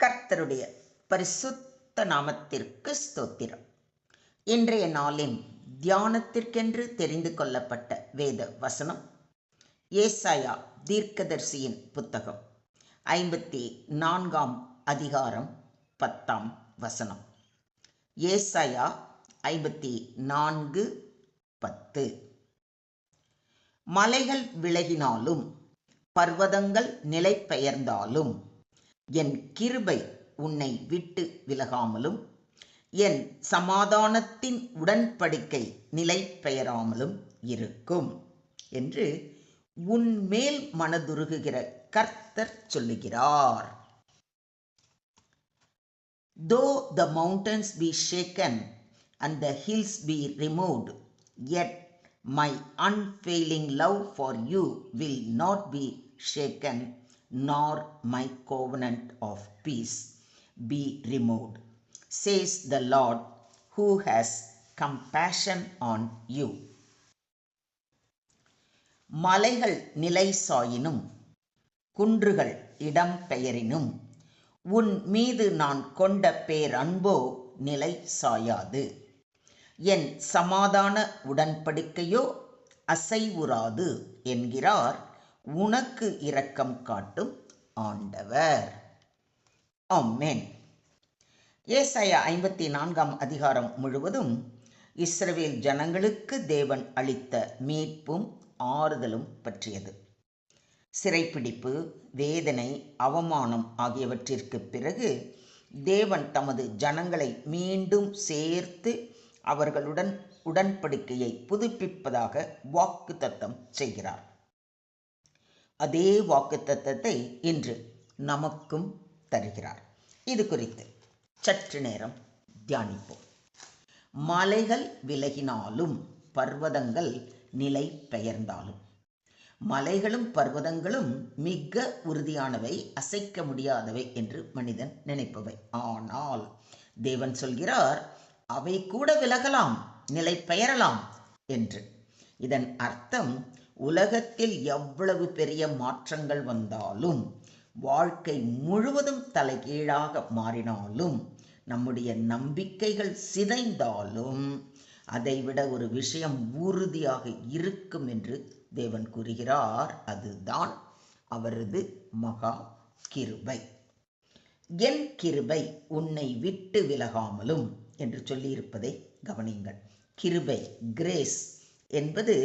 கர்த்தருடைய பரிசுத்த நாமத்திற்கு ஸ்தோத்திரம். இன்றைய நாளின் தியானத்திற்கென்று தெரிந்து கொள்ளப்பட்ட வேத வசனம் ஏசாயா தீர்க்கதர்சியின் புத்தகம் ஐம்பத்தி நான்காம் அதிகாரம் பத்தாம் வசனம். ஏசாயா ஐம்பத்தி நான்கு பத்து. மலைகள் விலகினாலும் பர்வதங்கள் நிலை பெயர்ந்தாலும் என் கிருபை உன்னை விட்டு விலகாமலும் என் சமாதானத்தின் உடன்படிக்கை நிலை பெயராமலும் இருக்கும் என்று உன்மேல் மனதுருகுகிற கர்த்தர் சொல்லுகிறார் though the mountains be shaken and the hills be removed yet my unfailing love for you will not be shaken nor my covenant of peace be removed, says the Lord who has compassion on you. மலைகள் நிலை சாயினும் குன்றுகள் இடம் பெயரினும் உன் மீது நான் கொண்ட பேரன்போ நிலை சாயாது என் சமாதான உடன்படிக்கையோ அசைவுறாது என்கிறார் உனக்கு இரக்கம் காட்டும் ஆண்டவர். ஆமென். ஏசாயா ஐம்பத்தி நான்காம் அதிகாரம் முழுவதும் இஸ்ரவேல் ஜனங்களுக்கு தேவன் அளித்த மீட்பும் ஆறுதலும் பற்றியது. சிறைப்பிடிப்பு வேதனை அவமானம் ஆகியவற்றிற்கு பிறகு தேவன் தமது ஜனங்களை மீண்டும் சேர்த்து அவர்களுடன் உடன்படிக்கையை புதுப்பிப்பதாக வாக்கு தத்தம் செய்கிறார். அதே வாக்கு தத்தத்தை இன்று நமக்கும் தருகிறார். இது குறித்து சற்று நேரம் தியானிப்போம். மலைகள் விலகினாலும் பர்வதங்கள் நிலை பெயர்ந்தாலும் மலைகளும் பர்வதங்களும் மிக உறுதியானவை அசைக்க முடியாதவை என்று மனிதன் நினைப்பவை. ஆனால் தேவன் சொல்கிறார் அவை கூட விலகலாம் நிலை பெயரலாம் என்று. இதன் அர்த்தம் உலகத்தில் எவ்வளவு பெரிய மாற்றங்கள் வந்தாலும் வாழ்க்கை முழுவதும் தலைகீழாக மாறினாலும் நம்முடைய நம்பிக்கைகள் சிதைந்தாலும் அதைவிட ஒரு விஷயம் உறுதியாக இருக்கும் என்று தேவன் கூறுகிறார். அதுதான் அவரது மகா கிருபை. என் கிருபை உன்னை விட்டு விலகாமலும் என்று சொல்லியிருப்பதை கவனியுங்கள். கிருபை கிரேஸ் என்பது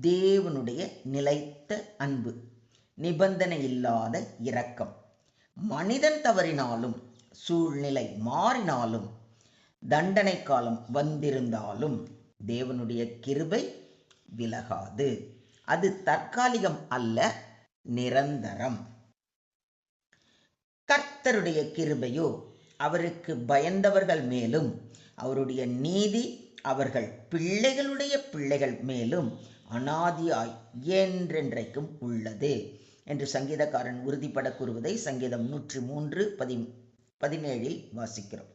தேவனுடைய நிலைத்த அன்பு நிபந்தனை இல்லாத இரக்கம். மனிதன் தவறினாலும் சூழ்நிலை மாறினாலும் தண்டனை காலம் வந்திருந்தாலும் தேவனுடைய கிருபை விலகாது. அது தற்காலிகம் அல்ல நிரந்தரம். கர்த்தருடைய கிருபையோ அவருக்கு பயந்தவர்கள் மேலும் அவருடைய நீதி அவர்கள் பிள்ளைகளுடைய பிள்ளைகள் மேலும் அனாதியாய் என்றென்றைக்கும் உள்ளது என்று சங்கீதக்காரன் உறுதிப்பட கூறுவதை சங்கீதம் நூற்றி மூன்று பதி பதினேழில் வாசிக்கிறோம்.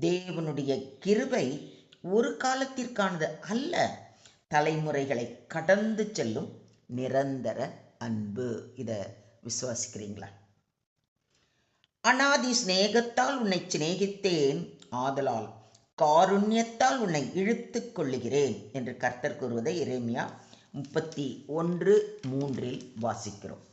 தேவனுடைய கிருபை ஒரு காலத்திற்கானது அல்ல தலைமுறைகளை கடந்து செல்லும் நிரந்தர அன்பு. இதை விசுவாசிக்கிறீங்களா? அனாதி சிநேகத்தால் உன்னை சிநேகித்தேன். ஆதலால் காருண்யத்தால் உன்னை இழுத்து கொள்ளுகிறேன் என்று கர்த்தர் கூறுவதை இறைமையா முப்பத்தி ஒன்று மூன்றில் வாசிக்கிறோம்.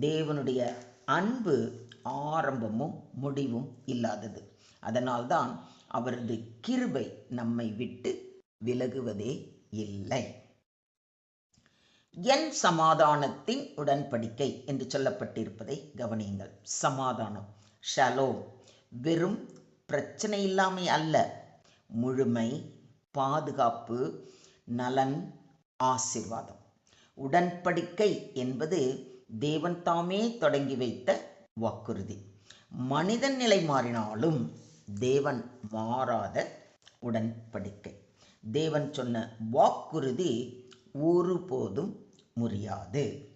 தேவனுடைய அன்பு ஆரம்பமும் முடிவும் இல்லாதது. அதனால்தான் அவரது கிருபை நம்மை விட்டு விலகுவதே இல்லை. என் சமாதானத்தின் உடன்படிக்கை என்று சொல்லப்பட்டிருப்பதை கவனியுங்கள். சமாதானம் ஷலோ வெறும் பிரச்சனை இல்லாமை அல்ல. முழுமை பாதுகாப்பு நலன் ஆசிர்வாதம். உடன்படிக்கை என்பது தேவன் தாமே தொடங்கி வைத்த வாக்குறுதி. மனிதன் நிலை மாறினாலும் தேவன் மாறாத உடன்படிக்கை. தேவன் சொன்ன வாக்குறுதி ஒருபோதும் முறியாது.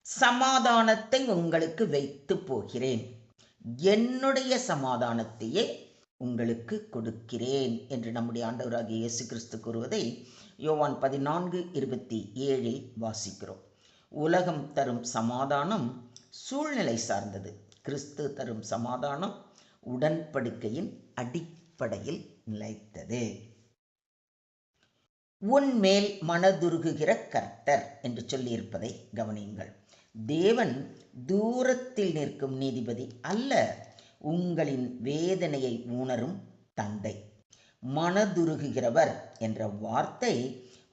சமாதானத்தை உங்களுக்கு வைத்து போகிறேன். என்னுடைய சமாதானத்தையே உங்களுக்கு கொடுக்கிறேன் என்று நம்முடைய ஆண்டவராகிய இயேசு கிறிஸ்து கூறுவதை யோவான் பதினான்கு இருபத்தி ஏழில் வாசிக்கிறோம். உலகம் தரும் சமாதானம் சூழ்நிலை சார்ந்தது. கிறிஸ்து தரும் சமாதானம் உடன்படிக்கையின் அடிப்படையில் நிலைத்தது. உன்மேல் மனதுருகுகிற கர்த்தர் என்று சொல்லியிருப்பதை கவனியுங்கள். தேவன் தூரத்தில் நிற்கும் நீதிபதி அல்ல. உங்களின் வேதனையை உணரும் தந்தை. மனதுருகுகிறவர் என்ற வார்த்தை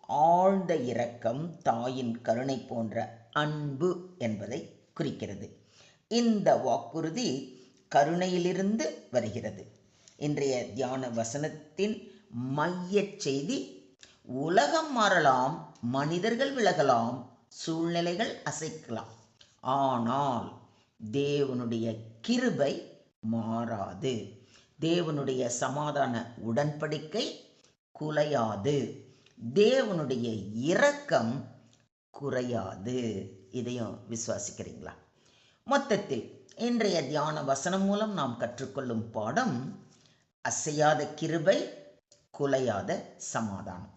ஆழ்ந்த இரக்கம் தாயின் கருணை போன்ற அன்பு என்பதை குறிக்கிறது. இந்த வாக்குறுதி கருணையிலிருந்து வருகிறது. இன்றைய தியான வசனத்தின் மையச் செய்தி உலகம் மாறலாம் மனிதர்கள் விலகலாம் சூழ்நிலைகள் அசைக்கலாம். ஆனால் தேவனுடைய கிருபை மாறாது. தேவனுடைய சமாதான உடன்படிக்கை குலையாது. தேவனுடைய இரக்கம் குறையாது. இதையும் விசுவாசிக்கிறீங்களா? மொத்தத்தில் இன்றைய தியான வசனம் மூலம் நாம் கற்றுக்கொள்ளும் பாடம் அசையாத கிருபை குலையாத சமாதானம்.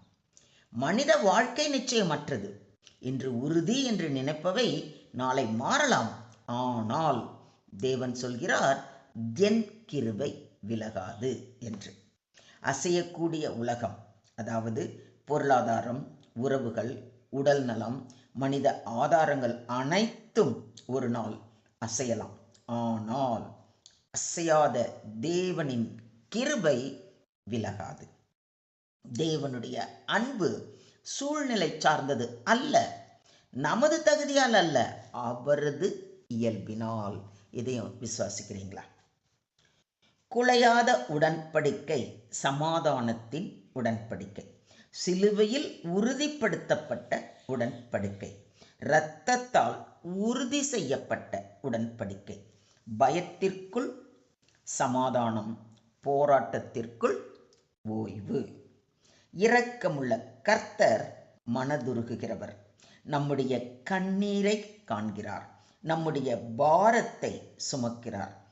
மனித வாழ்க்கை நிச்சயமற்றது. இன்று உறுதி என்று நினைப்பவை நாளை மாறலாம். ஆனால் தேவன் சொல்கிறார் தென் கிருவை விலகாது என்று. அசையக்கூடிய உலகம் அதாவது பொருளாதாரம் உறவுகள் உடல் நலம் மனித ஆதாரங்கள் அனைத்தும் ஒரு நாள் அசையலாம். ஆனால் அசையாத தேவனின் கிருபை விலகாது. தேவனுடைய அன்பு சூழ்நிலை சார்ந்தது அல்ல நமது தகுதியால் அல்ல அவரது இயல்பினால். இதையும் விசுவாசிக்கிறீங்களா? குலையாத உடன்படிக்கை சமாதானத்தின் உடன்படிக்கை. சிலுவையில் உறுதிப்படுத்தப்பட்ட உடன்படிக்கை. இரத்தத்தால் உறுதி செய்யப்பட்ட உடன்படிக்கை. பயத்திற்குள் சமாதானம் போராட்டத்திற்குள் ஓய்வு. இரக்கமுள்ள கர்த்தர் மனதுருகுகிறவர். நம்முடைய கண்ணீரை காண்கிறார். நம்முடைய பாரத்தை சுமக்கிறார்.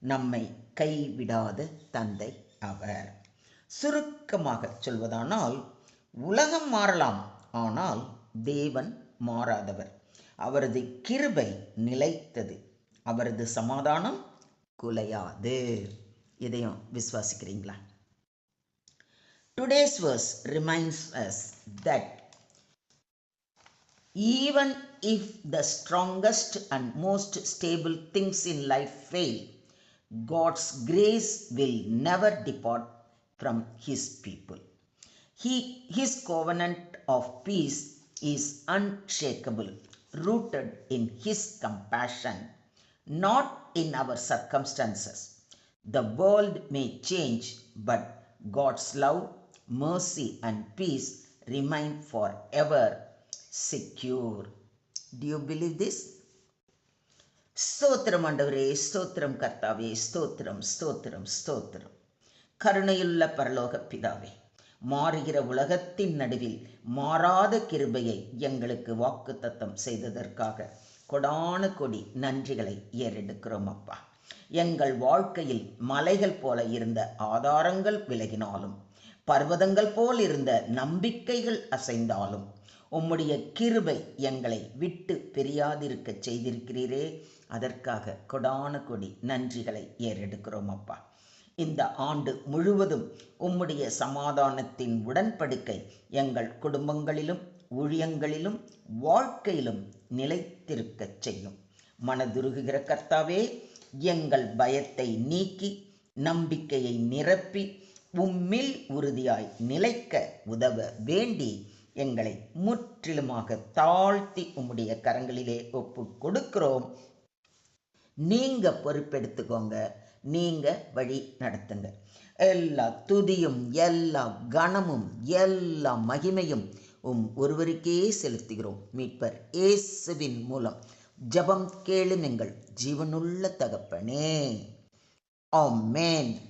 நம்மை கைவிடாத தந்தை அவர். சுருக்கமாக சொல்வதானால் உலகம் மாறலாம் ஆனால் தேவன் மாறாதவர். அவரது கிருபை நிலைத்தது. அவரது சமாதானம் குலையாது. இதையும் விசுவாசிக்கிறீங்களா? Today's verse reminds us that even if the strongest and most stable things in life fail God's grace will never depart from His people. He, his covenant of peace is unshakable, rooted in His compassion, not in our circumstances. The world may change, but God's love, mercy, and peace remain forever secure. Do you believe this? ஸ்தோத்திரம் ஆண்டவரே ஸ்தோத்திரம் கர்த்தாவே ஸ்தோத்திரம் ஸ்தோத்திரம் ஸ்தோத்திரம். கருணையுள்ள பரலோக பிதாவே மாறுகிற உலகத்தின் நடுவில் மாறாத கிருபையை எங்களுக்கு வாக்குத்தத்தம் செய்ததற்காக கொடான கொடி நன்றிகளை ஏறெடுக்கிறோம் அப்பா. எங்கள் வாழ்க்கையில் மலைகள் போல இருந்த ஆதாரங்கள் விலகினாலும் பர்வதங்கள் போல் இருந்த நம்பிக்கைகள் அசைந்தாலும் உம்முடைய கிருபை எங்களை விட்டு பிரியாதிருக்க செய்திருக்கிறீரே. அதற்காக கொடான கொடி நன்றிகளை ஏறெடுக்கிறோம் அப்பா. இந்த ஆண்டு முழுவதும் உம்முடைய சமாதானத்தின் உடன்படிக்கை எங்கள் குடும்பங்களிலும் ஊழியங்களிலும் வாழ்க்கையிலும் நிலைத்திருக்கச் செய்யும். மனதுருகுகிற கர்த்தாவே எங்கள் பயத்தை நீக்கி நம்பிக்கையை நிரப்பி உம்மில் உறுதியாய் நிலைக்க உதவ வேண்டி எங்களை முற்றிலுமாக தாழ்த்தி உம்முடைய கரங்களிலே ஒப்பு கொடுக்கிறோம். நீங்க பொறுப்பெடுத்துக்கோங்க. நீங்க வழி நடத்துங்க. எல்லா துதியும் எல்லா கணமும் எல்லா மகிமையும் உம் ஒருவருக்கே செலுத்துகிறோம். மீட்பர் இயேசுவின் மூலம். ஜெபம் கேளும் எங்கள் ஜீவனுள்ள தகப்பனே. ஆமென்.